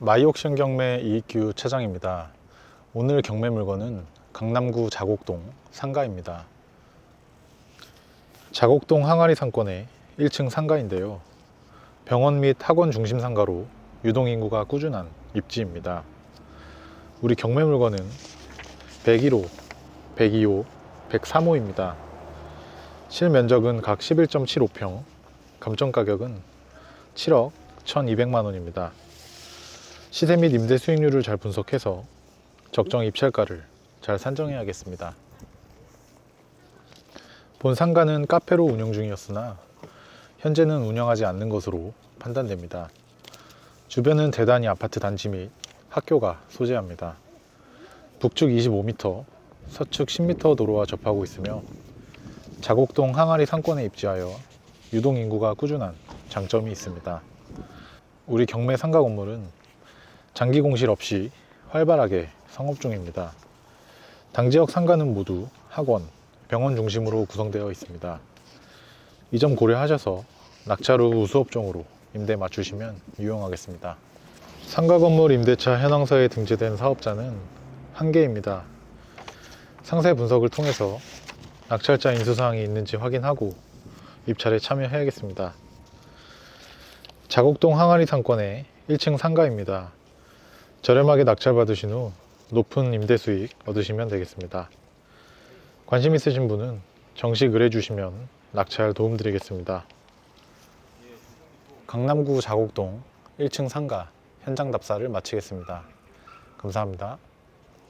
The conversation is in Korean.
마이옥션 경매 이익규 차장입니다. 오늘 경매 물건은 강남구 자곡동 상가입니다. 자곡동 항아리 상권의 1층 상가인데요. 병원 및 학원 중심 상가로 유동 인구가 꾸준한 입지입니다. 우리 경매 물건은 101호, 102호, 103호입니다. 실면적은 각 11.75평, 감정 가격은 7억 1,200만 원입니다. 시세 및 임대 수익률을 잘 분석해서 적정 입찰가를 잘 산정해야겠습니다. 본 상가는 카페로 운영 중이었으나 현재는 운영하지 않는 것으로 판단됩니다. 주변은 대단히 아파트 단지 및 학교가 소재합니다. 북측 25m, 서측 10m 도로와 접하고 있으며 자곡동 항아리 상권에 입지하여 유동 인구가 꾸준한 장점이 있습니다. 우리 경매 상가 건물은 장기 공실 없이 활발하게 성업 중입니다. 당지역 상가는 모두 학원, 병원 중심으로 구성되어 있습니다. 이 점 고려하셔서 낙찰 후 우수업종으로 임대 맞추시면 유용하겠습니다. 상가 건물 임대차 현황서에 등재된 사업자는 한 개입니다. 상세 분석을 통해서 낙찰자 인수사항이 있는지 확인하고 입찰에 참여해야겠습니다. 자곡동 항아리 상권의 1층 상가입니다. 저렴하게 낙찰 받으신 후 높은 임대 수익 얻으시면 되겠습니다. 관심 있으신 분은 정식 의뢰 주시면 낙찰 도움 드리겠습니다. 강남구 자곡동 1층 상가 현장 답사를 마치겠습니다. 감사합니다.